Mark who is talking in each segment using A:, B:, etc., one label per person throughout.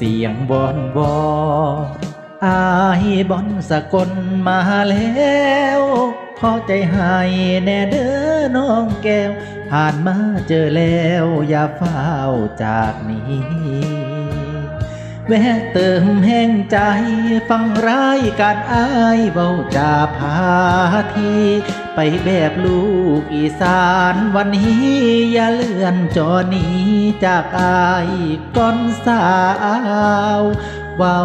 A: สียงบอนบอนอายบอนสกลมาแล้วพอใจให้แน่เด้อน้องแก้วผ่านมาเจอแล้วอย่าเฝ้าจากนี้ แวะเติมแห่งใจฟังร้ายการอายเบาจาพาทีไปแบบลูกอีสานวันนี้อย่าเลื่อนจอหนี้ จากอายก่อนสาวเว้า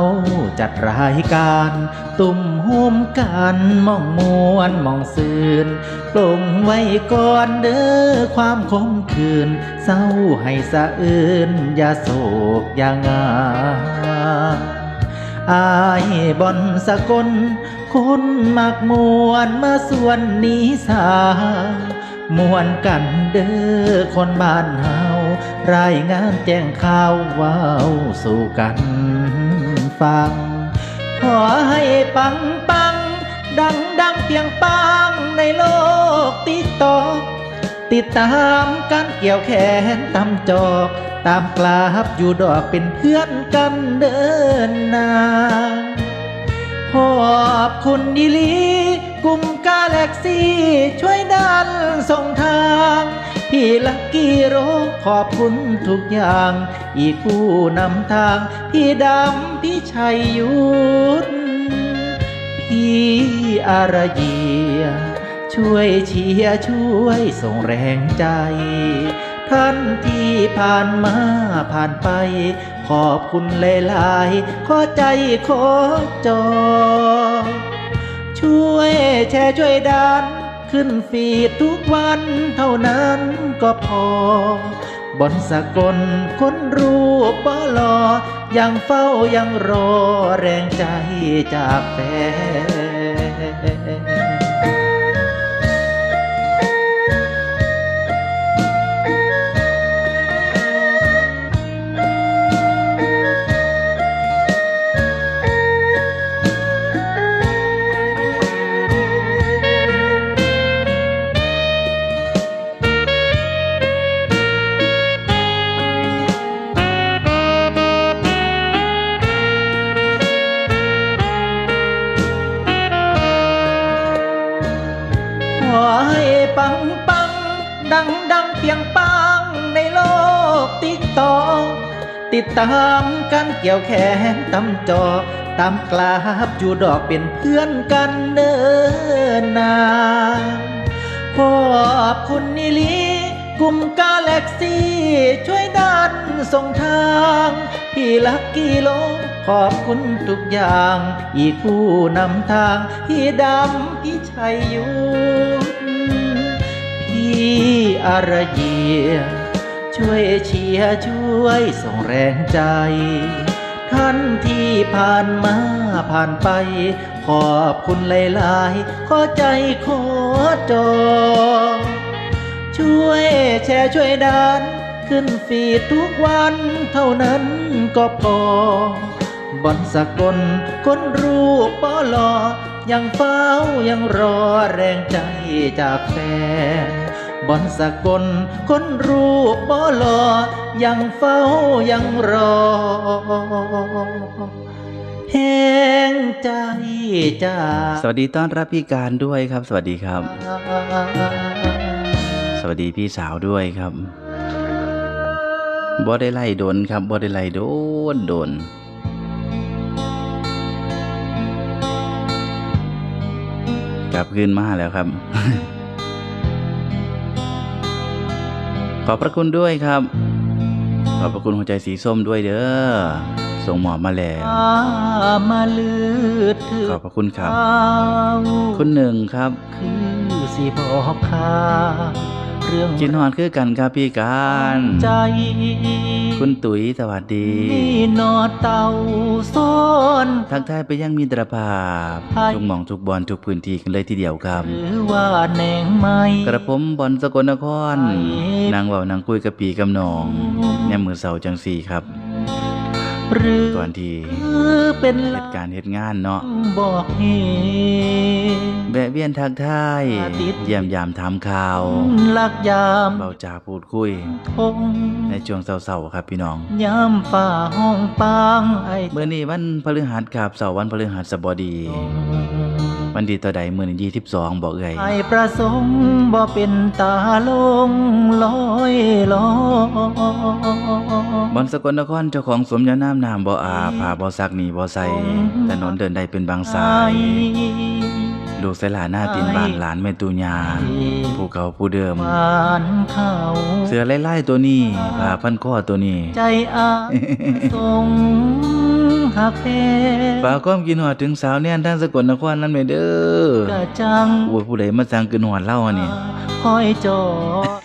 A: จัดรายการ ตุ่มโฮมกันมองมวนมองซืนปลงไว้ก่อนเด้อความคมคืนเศร้าให้สะอื่นอย่าโศกอย่างาอายบอนสกล คนมักมวนมาส่วนนี้สามวนกันเด้อคนบ้านเฮา รายงานแจ้งข่าวว้าวสู่กันฟัง ขอให้ปังปัง ดังดังเพียงปังในโลกติ๊กตอติดตามการเกี่ยวแขนตามจอกตามกราบอยู่ดอกเป็นเพื่อนกันเดินนาขอบคุณดีลี กลุ่มกาแล็กซี่ ช่วยดันส่งทาง พี่ลักกี้โรขอบคุณทุกอย่าง อีกผู้นำทาง พี่ดำพี่ชัยยุทธพี่อารเยีย ช่วยเชียร์ช่วยส่งแรงใจ ท่านที่ผ่านมาผ่านไป ขอบคุณหลายๆขอใจขอจอ ช่วยแชร์ช่วยดันขึ้นฟีดทุกวันเท่านั้น ก็พอบนสกลคนรูปบ่หลอยังเฝ้ายังรอแรงใจจากแฟน ปังปัง ดังดังเพียงปังในโลกติ๊กตอกติดตามกันเกี่ยวแขนตำจอ ตามกราบอยู่ดอกเป็นเพื่อนกันเดินนานขอบคุณนิลีกลุ่มกาแล็กซี่ช่วยดันส่งทางพี่ลักกี้โลขอบคุณทุกอย่าง อีกผู้นำทาง พี่ดำพี่ชัยอยุทธพี่ อารเยีย ช่วยเชียร์ช่วยส่งแรงใจ ท่านที่ผ่านมาผ่านไป ขอบคุณหลายๆ ขอใจขอจอ ช่วยแชร์ช่วยดัน ขึ้นฟีดทุกวันเท่านั้นก็พอบอนสกลคนรูปปอลอยังเฝ้ายังรอแรงใจจากแฟน บอนสกลคนรูปปอลอยังเฝ้ายังรอแห้งใจจ้า
B: สวัสดีต้อนรับพี่การด้วยครับ สวัสดีครับ สวัสดีพี่สาวด้วยครับบ่ได้ไล่โดนครับบ่ได้ไล่โดนโดนกลับคืนมาแล้วครับ ขอบพระคุณด้วยครับ ขอบพระคุณหัวใจสีส้มด้วยเด้อ ส่งหมอบมาแล้ว
A: มาลืดถือ
B: ขอบพระคุณครับ
A: ข่าว
B: คุณหนึ่งครับ
A: คือสิบอกข่าวเรื่อง
B: กินหอนคือกันครับพี่การ
A: ใจ
B: คุณตุ๋ยสวัสดี
A: นี่นอเต่าซ่อน
B: ทักทายไปยังมีตรภาพ
A: ใช่
B: ทุกหม่องทุกบอลทุกพื้นที่กันเลยทีเดียวครับ
A: หรือว่าแหนงไม่
B: กระผมบอลสกลนคร
A: ไป
B: นางเว่านางคุยกับปีกับน้องแง่มือเสาจังสี่ครับ
A: หรือ
B: ก่อนที่
A: เป็น
B: เหตุการณ์เหตุงานเนาะ
A: บอกเหตุ
B: แวะเวียนเวียนทักทาย
A: ติด
B: เยี่ยมยามถามข่าว
A: ลักยาม
B: เบาจาพูดคุย
A: ทง
B: ในช่วงเศร้าๆครับพี่น้อง
A: ยามฝ่าห้องปางไอ
B: เมื่อนี้วันพฤหัสครับเสาร์วันพฤหัสบดี วันดีต่อใดมื้อนี้ยี่สิบสองบอกเอ่ย
A: ไอประสงค์บ่เป็นตาลงลอยลอย
B: บอนสกลนครเจ้าของสมญานามนามบ่อาผ้าบ่ซักหนีบ่ใส่ถนนเดินได้เป็นบางสายลูกใส่หลานหน้าตีนบ้านหลานแม่ตูญาผู้เก่าผู้เดิม
A: หวานเขา
B: เสือไล่ๆตัวนี้ผ้าพันคอตัวนี้
A: ใจอาทรง หักแพ
B: ฝากความกินหอดถึงสาวแน่นทางสกลนครนั่นแม่เด้อก
A: ระจัง
B: โอ้ยผู้ใดมาสั่งกินหอดเล่าอันนี้
A: คอยจอด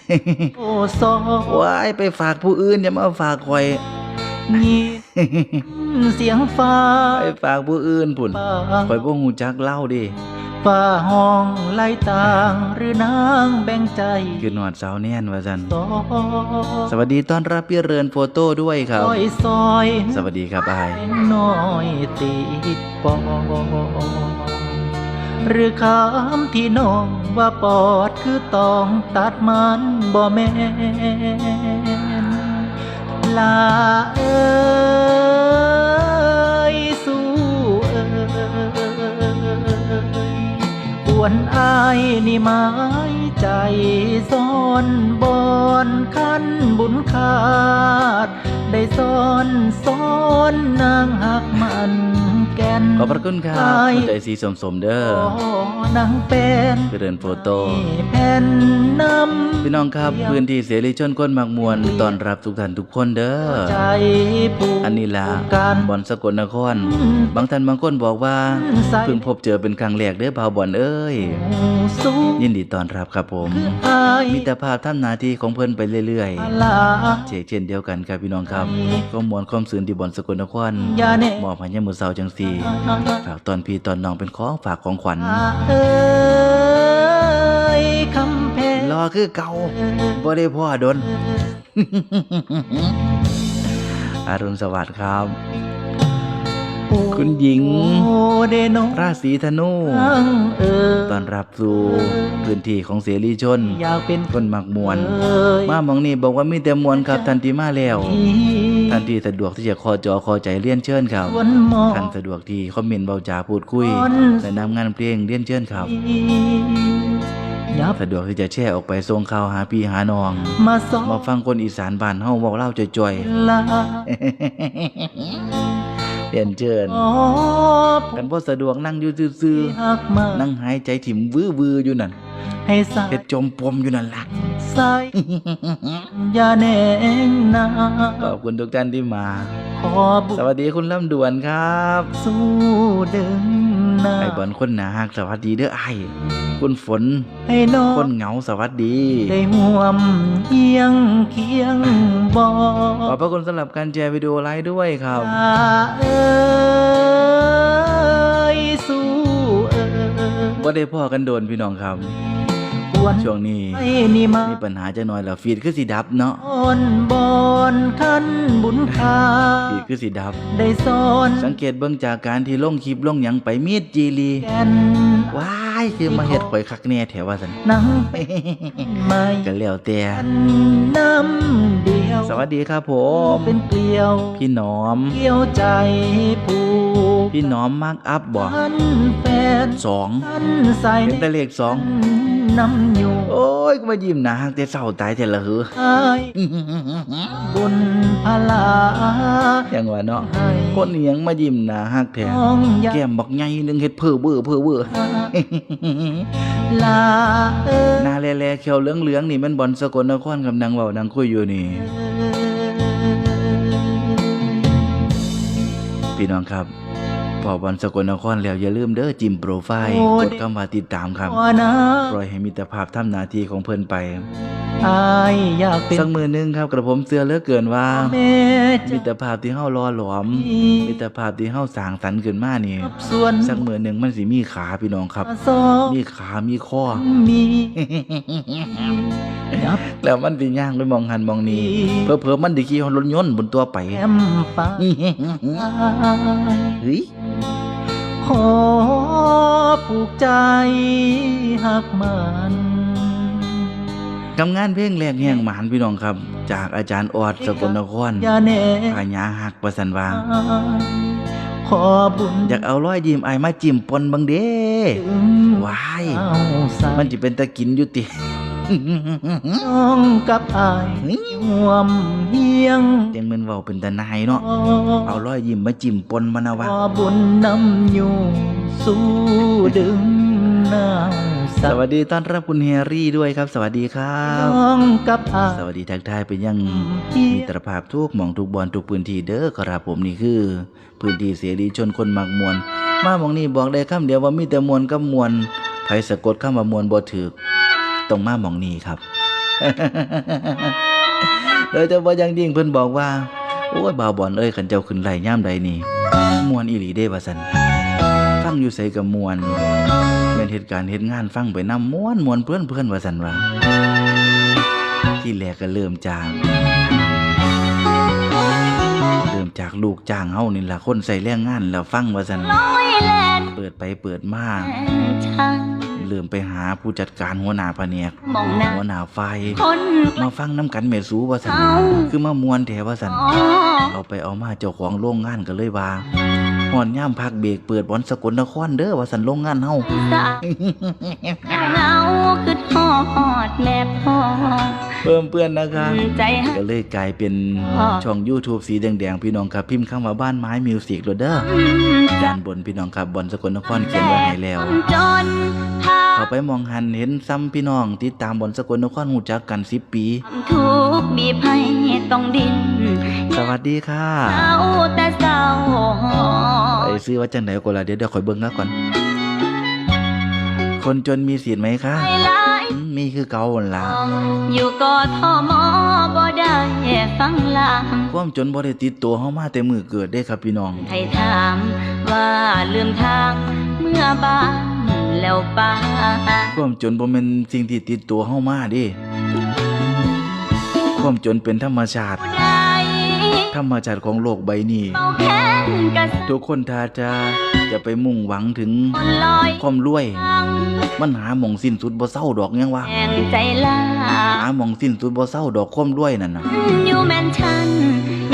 A: โอ้ซอ
B: ว้ายไปฝากผู้อื่นอย่ามาฝากข่อย
A: ยินเสียงฟ้า
B: ไปฝากผู้อื่นพุ่น
A: ป่า
B: ข่อยบ่ฮู้จักเล่าดิ
A: ป่าห้องไล่ต่างหรือนางแบ่งใจ
B: กินหอดสาวแน่นว่าซั่น
A: ซอ
B: สวัสดีต้อนรับพี่เรือนโฟโต้ด้วยครับ
A: ซอยซอย
B: สวัสดีครับอาย
A: น้อยติดปอดหรือคำที่น้องว่าปอดคือต้องตัดมันบ่แม่นลาเอ้ ปวนอายนี่หมายใจซ่อนบอนขันบุญขาด ได้ซ้อนซ้อนนางหักมัน แก่น
B: ขอบพระคุณครับ
A: อ้าย
B: หัวใจสีสมๆเด้อ
A: นางเป็น
B: พี่เรือนโฟโต้
A: แผ่นน้ำ
B: พี่น้องครับพื้นที่เสรีชนคนมักมวลต้อนรับทุกท่านทุกคนเด้อ
A: ใจผู้
B: อันนี้ล่ะ
A: การ
B: บอนสกลนคร บางท่านบางคนบอกว่าเพิ่งพบเจอเป็นครั้งแรกเด้อบ่าวบอนเอ้ย
A: สู้
B: ยินดีต้อนรับครับผม
A: คืออาย
B: มิตรภาพทำหน้าที่ของเพิ่นไปเรื่อย
A: ลา
B: ๆเช่นเช่นเดียวกันครับพี่น้องครับก็มวลความสื่นที่บอนสกลนคร
A: อย่าแน่
B: มอบให้ยามมื้อเช้าจังซี่ฝากตอนพี่ตอนน้องเป็นของฝากของขวัญ
A: เอ้ยคำเพลง
B: รอคือเก่าบ่ได้พ่อดนอรุณสวัสดิ์ครับ คุณหญิง
A: โอ้เดโน
B: ราศีธนู
A: อังเออ
B: ต้อนรับสู่พื้นที่ของเสรีชน
A: อยากเป็น
B: คนมักมวน
A: เอ้ย
B: มาหมองนี้บอกว่ามีแต่มวนครับทันทีมาแล้ว ทันทีสะดวกที่จะคอจอคอใจเรียนเชิญครับ
A: สวนหมอ
B: ท่านสะดวกที่คอมเมนต์เบาจาพูดคุยและนำงานเพลงเรียนเชิญครับ
A: ยับ
B: สะดวกที่จะแชร์ออกไปส่งข่าวหาพี่หาน้อง
A: มาสอ
B: มาฟังคนอีสานบ้านเฮาเว้าเล่าจ่อย
A: ลา
B: ๆเรียนเชิญ
A: ขอ
B: กันบ่สะดวกนั่งอยู่ซื่อ
A: ที่หักมา
B: ๆนั่งหายใจถิ่มวื้อๆอยู่นั่น
A: ให้สา
B: เฮ็ดจมปมอยู่นั่นล่ะ
A: ใส่อย่าแหนงนา
B: ขอบคุณทุกท่านที่มา
A: ขอบุ
B: สวัสดีคุณลำดวนครับ
A: สู้ดึงนา
B: ไอ้บอลคนหนาฮักสวัสดีเด้อไอ้คุณฝน
A: ให้น้อง
B: คนเหงาสวัสดี
A: ได้ห่วมเอียงเคียงบอ
B: ขอบพระคุณสำหรับการแชร์วิดีโอไลฟ์ด้วยครับ
A: ลาเอ้ยสู้เอ้ย
B: ว่าได้พ่อกันโดนพี่น้องครับ
A: ควร
B: ช่วงนี้
A: ไอ้นี่มา
B: มีปัญหาจะน้อยแล้วฟีดคือสีดับเนาะ
A: อ่อนบอนคันบุญคา
B: ฟีดคือสีดับ
A: ได้สอน
B: สังเกตเบื้องจากการที่ลงคลิปลงหยังไปมีดจีรี
A: แก่น
B: ว้ายคือมาเฮ็ดข่อยคักแน่แถวว่าซั่น
A: นังไม่
B: ก็แล้วแต่
A: กันน้ำเดียว
B: สวัสดีครับผม
A: เป็นเกลียว
B: พี่หนอม
A: เกี่ยวใจผู้
B: พี่หนอมมาร์กอัพบ่
A: ท่านแฟน
B: สอง
A: ท่านใส่
B: เป็นแต่เลขสอง
A: น้ำอยู่
B: โอ้ยก็มายิ้มหนาฮักแต่เศร้าตายแต่ละหือ
A: ให้บุญพลา
B: อย่างว่าเนาะ
A: ให้
B: คนเนียงมายิ้มหนาฮักแท้
A: น้องอยาก
B: แก้มบักใหญ่หนึงเฮ็ดเพ้อเบ้อเพ้อเบ้อ
A: ลาเอ้ย
B: หน้าแลๆเขียวเหลืองๆนี่มันบอลสกลนครกับนางเว้านางคุยอยู่นี่พี่น้องครับ พอบอลสกลนครแล้วอย่าลืมเด้อจิ้มโปรไฟล์กดคำว่าติดตามครับ
A: วานะ
B: ปล่อยให้มิตรภาพทำหน้าที่ของเพิ่นไป
A: อายอยากเป็น
B: สักมือหนึงครับกระผมเสื้อเหลือเกินว่า
A: แม่
B: มิ
A: จะ
B: ตรภาพที่เฮารอหลอม มิตรภาพที่เฮาสร้างสรรค์ขึ้นมานี่
A: กับส่วน
B: สักมือหนึงมันสิมีขาพี่น้องครับ
A: สอง
B: มีขามีข้อ
A: มียับ
B: แล้วมันสิย่างไปมองหันมองนี้เผลอๆมันสิขี่รถยนต์บนตัวไป
A: แก้มฟ้า
B: เฮ้ย
A: ขอผูกใจหักมัน
B: กำงานเพลงแรกแห่งหมานพี่น้องครับ จากอาจารย์ออดสกลนคร
A: อย่าแน่
B: พญาหักประสันว่า
A: ขอบุญ
B: อยากเอาร้อยยิ้มไอายมาจิ้มปนบังเด้
A: ถึง
B: ว้าย
A: เอาสา
B: มันจะเป็นตะกินอยู่ติ
A: น้องกับอายห่วมเฮียง
B: ยังมันเว้าเป็นตะนายเนาะเอาร้อยยิ้มมาจิ้มปนมันนะ
A: ข
B: วะ
A: อบุญนำอยู่สู้ดึงน้ำ
B: สวัสดีต้อนรับคุณเฮรี่ด้วยครับ สวัสดีครับ
A: น้องกับอาย
B: สวัสดีทักทายเป็นยัง
A: เฮีย
B: มิตรภาพทุกหมองทุกบอลทุกพื้นที่เด้อครับผมนี่คือ พื้นที่เสรีชนคนมักมวลมาหมองนี้บอกได้คำเดียวว่ามีแต่มวลกับมวลไผสะกดคำว่ามวลบ่ถึก ต้องมาหมองนี้ครับ โดยเฉพาะอย่างยิ่งเพิ่นบอกว่า โอ้ยบ่าวบอลเอ้ยขันเจ้าขึ้นไหลย่ามใดนี่มวนอีหลีเด้ว่าซั่นฟังอยู่ไสกับมวนเป็นเหตุการณ์เหตุงานฟังไปนำมวนมวนเพื่อนเพื่อนว่าซั่นว่าที่แรกก็เริ่มจากเริ่มจากลูกจ้างเฮานี่ล่ะคนใส่แรงงานแล้วฟังว่าซั่น
C: น้อยแลน
B: เปิดไปเปิดมา
C: ฉัน
B: เริ่มไปหาผู้จัดการหัวหน้าแผนก
C: มองหน้า
B: หัวหน้าฝ่าย
C: คน
B: มาฟังน้ำกันแม่สูว่าซั่นคือมามวนแท้ว่าซั่น
C: อ๋อ
B: เอาไปเอามาเจ้าของโรงงานก็เลยว่าหอนย่ามพักเบรกเปิดบอลสกลนครเด้อว่าสันโรงงานเฮา
C: สาวเหงาคือทอดแม่พ่อ
B: เพิ่มเพื่อนนะคะ
C: ใจหัก
B: ก็เลยกลายเป็น
C: อ๋อ
B: ช่อง YouTube สีแดงๆ พี่น้องครับพิมพ์คำว่าบ้านไม้มิวสิกโรเด้อด้านบนพี่น้องครับบอลสกลนครเขียนไว้ให้แล้ว
C: จนพา
B: เขาไปมองหันเห็นซ้ำพี่น้อง ติดตามบอลสกลนครหูจักกัน10ปี
C: ทุกข์บีบให้ต้องดิ้น
B: สวัสดีค่ะ
C: เศร้าแต่เศร้าหอ
B: ไอ้ซื้อว่าจังไหนก็ล่ะเดี๋ยวเดี๋ยวข่อยเบิ่งนะก่อน คนจนมีสิทธิ์ไหมคะ
C: ใจหลาย
B: อืมมีคือเก่าหั่นล่ะ
C: อยู่กอทมบ่ได้ฟังลาง
B: ความจนบ่ได้ติดตัวเฮามาแต่มือเกิดได้ครับพี่น้อง
C: ให้ถามว่าลืมทางเมื่อบ้าน แล้วป้า
B: ความจนบ่แม่นสิ่งที่ติดตัวเฮามาเดิความจนเป็นธรรมชาติ
C: ผู้ใด
B: ธรรมชาติของโลกใบนี้
C: เมาแค้นกระ
B: ทุกคนถ้าจะจะไปมุ่งหวังถึง
C: สุนลอย
B: ความรวย
C: ฟัง
B: มันหาหม่องสิ้นสุดบ่เศร้าดอกยังวะ
C: แห่งใจลา
B: หาหม่องสิ้นสุดบ่เศร้าดอกความรวยนั่นน่ะ
C: อยู่แม่นฉัน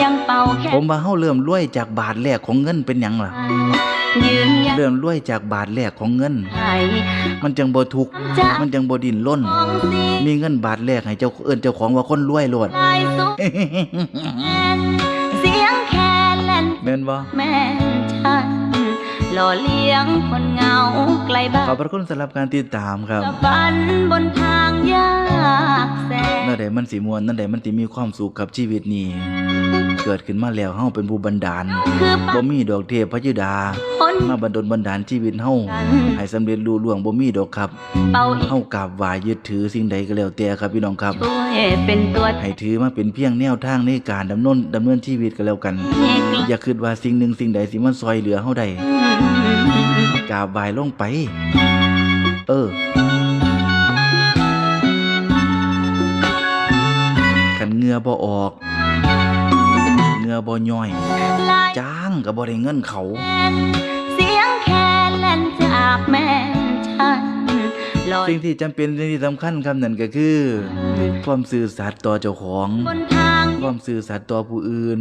C: ยังเป่าแค่
B: ผมว่าเฮาเริ่มรวยจากบาทแรกของเงินเป็นหยังล่ะ
C: ยืนยัน
B: เริ่มรวยจากบาทแรกของเงิน
C: ให้
B: มันจังบ่ทุกข์
C: จะ
B: มันจังบ่ดิ้นรน
C: มองสิ
B: มีเงินบาทแรกให้เจ้าเอิ้นเจ้าของว่าคนรวยโลด
C: ลายสุดแม่นเสียงแค่เล่น
B: แม่นบ่
C: แม่นฉันหล่อเลี้ยงคนเหงาไกลบ้า
B: ขอนบพระคุณสำหรับการติดตามครับ
C: กับฝันบนทางยา กแสน
B: นั่นใดมันสิมวนนั่นใดมันสิมีความสุขกับชีวิตนี้ เกิดขึ้นมาแล้วเฮาเป็นผู้บันดาล
C: คือ
B: บ่มีดอกเทพพระยุดา
C: คน
B: มาบันดลบันดาลชีวิตเฮา
C: กัน
B: ให้สำเร็จลุล่วงบ่มีดอกครับ
C: เป่าอีก
B: เฮากราบไหว้ยึดถือสิ่งใดก็แล้วแต่ครับพี่น้องครับ
C: ช่วยเป็นตัว
B: ให้ถือมาเป็นเพียงแนวทางในการดำเนินดำเนินชีวิตก็แล้วกัน
C: เอกลักษณ์
B: อย่าคิดว่าสิ่งหนึ่งสิ่งใดสิมันซอยเหลือเฮาได้กราบไหว้ลงไป เออ อบ่ออกเหงือบ่ย่อย
C: ลาย
B: จ้างก็บ่ได้เงินเขา
C: แม่นเสียงแค่เล่นจากแม่ฉันลอย
B: สิ่งที่จำเป็นสิ่งที่สำคัญครับนั่นก็คือ ความซื่อสัตย์ต่อเจ้าของ
C: บนทาง
B: ความซื่อสัตย์ต่อผู้อื่น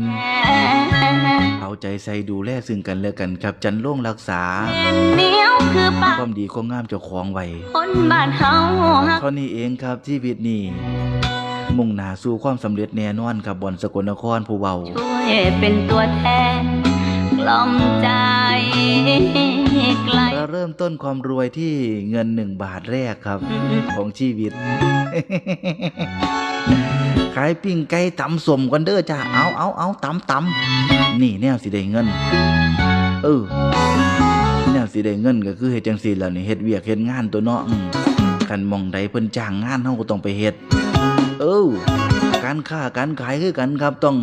C: แม่
B: เอาใจใส่ดูแลซึ่งกันและกันครับจันโล่งรักษา
C: เหนียวคือปาก
B: ความดีความงามเจ้าของไว้
C: คนบ้านเฮาฮัก
B: เท่านี้เองครับชีวิตนี้ มุ่งหน้าสู่ความสำเร็จแน่นอนครับบอนสกลนครผู้เว้า
C: ช่วยเป็นตัวแทนกล่อมใจไกล
B: เราเริ่มต้นความรวยที่เงินหนึ่งบาทแรกครับ ของชีวิต ขายปิ้งไก่ตำสมกันเด้อจ้าเอาเอาเอาตำตำนี่แนวสิได้เงิน เออแนวสิได้เงินก็คือเฮ็ดจังซี่แหล้วนี่เฮ็ดเวียกเฮ็ดงานตัวเนาะอืมคันหมองใดเพิ่นจ้างงานเฮาก็ต้องไปเฮ็ด เออ การค้าการขายคือกันครับต้อง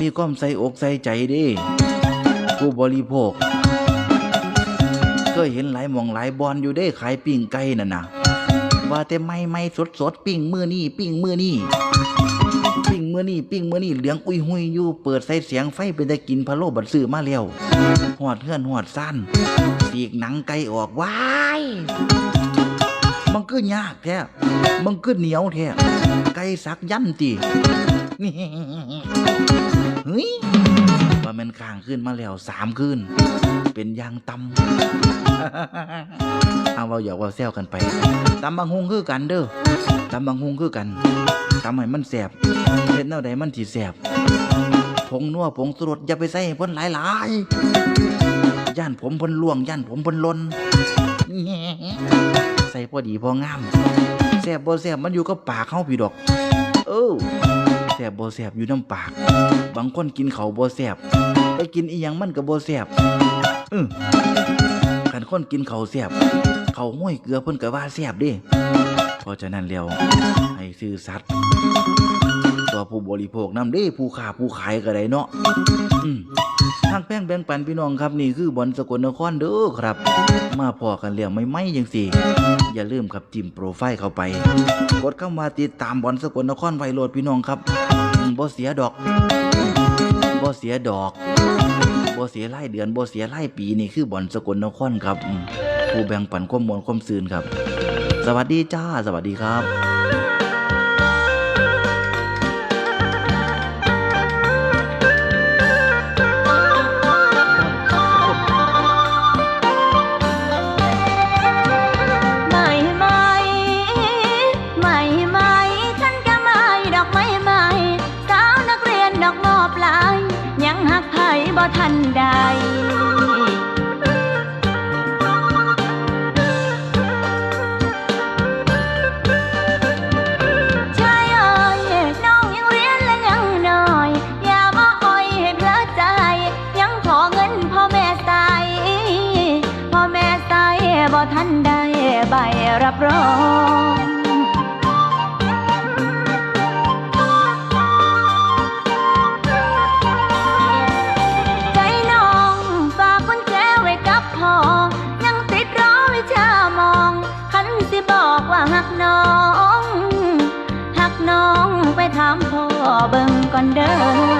B: มีความใส่อกใส่ใจดิผู้บริโภคเคยเห็นหลายมองหลายบอนอยู่ได้ขายปิ้งไก่นั่นน่ะว่าแต่ไม่ไม่สดสดปิ้งมือนี่ปิ้งมือนี่ปิ้งมือนี้ปิ้งมือนี้เหลืองอุ้ยหุยอยู่เปิดใส่เสียงไฟเป็นได้กินพะโล้บัดซื้อมาแล้วหอดเฮือนหอดซ่านสีกหนังไก่ออกว้าย มันก็ยากแท้มันก็เหนียวแท้ไก่สักยันติเฮ้ยว่าแมันค้างขึ้นมาแล้วสามคืนเป็นยางตำเอาเว่าหยอกเว่าแซวกันไปตำบางฮงคือกันเด้อตำบางฮงคือกันตำให้มันแสบเฮ็ดแนวใดมันสิแสบผงนัวผงสุรสอย่าไปใส่ให้เพิ่นหลายๆย่านผมเพิ่นล่วงย่านผมเพิ่นลน ใส่พอดีพองามแสบบ่แสบมันอยู่กับปากเฮาพี่ดอก เออแสบบ่แสบอยู่น้ำปาก บางคนกินเขาบ่แสบไปกินอีหยังมันก็บ่แสบอือคันคนกินเขาวแสบเขาห้วยเกลือเพิ่นก็ว่าแสบเด้เพราะฉะนั้นแล้วให้ซื่อสัตย์ ต่อผู้บริโภคนํเด้ผู้ค้าผู้ขายก็ได้เนาะทางแป้งแบ่งปันพี่น้องครับนี่คือบอลสกลนครเด้อครับ มาพอกันแล้วไม่ไม่ๆจังสิอย่าลืมครับจิ้มโปรไฟล์เข้าไป กดเข้ามาติดตามบอลสกลนครไวโรดพี่น้องครับอืมบ่เสียดอกอืมบ่เสียดอกบ่เสียรายเดือนบ่เสียรายปีนี่คือบอลสกลนครครับผู้แบ่งปันความมวลความซืนครับ สวัสดีจ้า สวัสดีครั
C: บ รับรองใจน้องฝากกุญแจไว้กับพ่อยังติดรอวิชามองคันสิบอกว่าหักน้องหักน้องไปถามพ่อเบิ่งก่อนเด้อ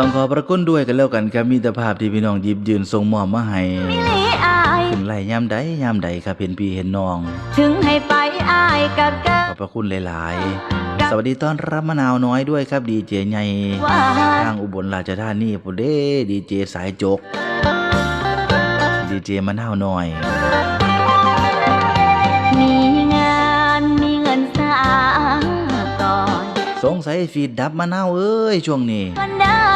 B: ต้องขอประคุณด้วยกันแล้วกันครับมีแต่ภาพที่พี่น้องหยิบยืนส่งมอบมาให้
C: มิลีอาย
B: ขึ้นไล่ยามใดยามใดครับเห็นพี่เห็นน้อง
C: ถึงให้ไปอายกะเกิ
B: ขอบพระคุณหลาย ๆ สวัสดีต้อนรับมะนาวน้อยด้วยครับดีเจใหญ่
C: ว่า
B: ทางอุบลราชธานีพุ่นเด้ดีเจสายจก ดีเจมะนาวน้อย
C: มีงานมีเงินสาก่อน
B: สงสัยฟีดดับมะนาวเอ้ยช่วงนี้
C: ก็ได้งาน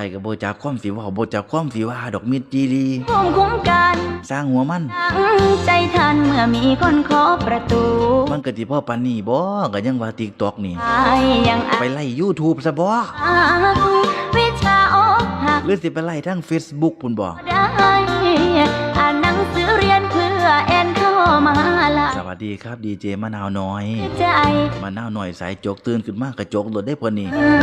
B: ไอ้ก็บ่จับความสิเว่าบ่จับความสิว่าดอกมิดจีรี
C: ภูมิคุ้มกัน
B: สร้างหัวมัน
C: ตั้งใจทันเมื่อมีคนเคาะประตู
B: มันก็สิพ่อปานนี้บ่ก็ยังว่า TikTok นี่
C: อายยังอา
B: ไปไล่ YouTube ซะบ่
C: วิชาอกหัก
B: หรือสิไปไล่ทาง Facebook พุ่นบ่
C: ได้อ่านหนังสือเรียนเพื่อแอนเข้ามาละ
B: สวัสดีครับดีเจมะนาวน้อย
C: ใจ
B: มะนาวน้อยสายจกตื่นขึ้นมากระจกรถได้เพิ่นนี่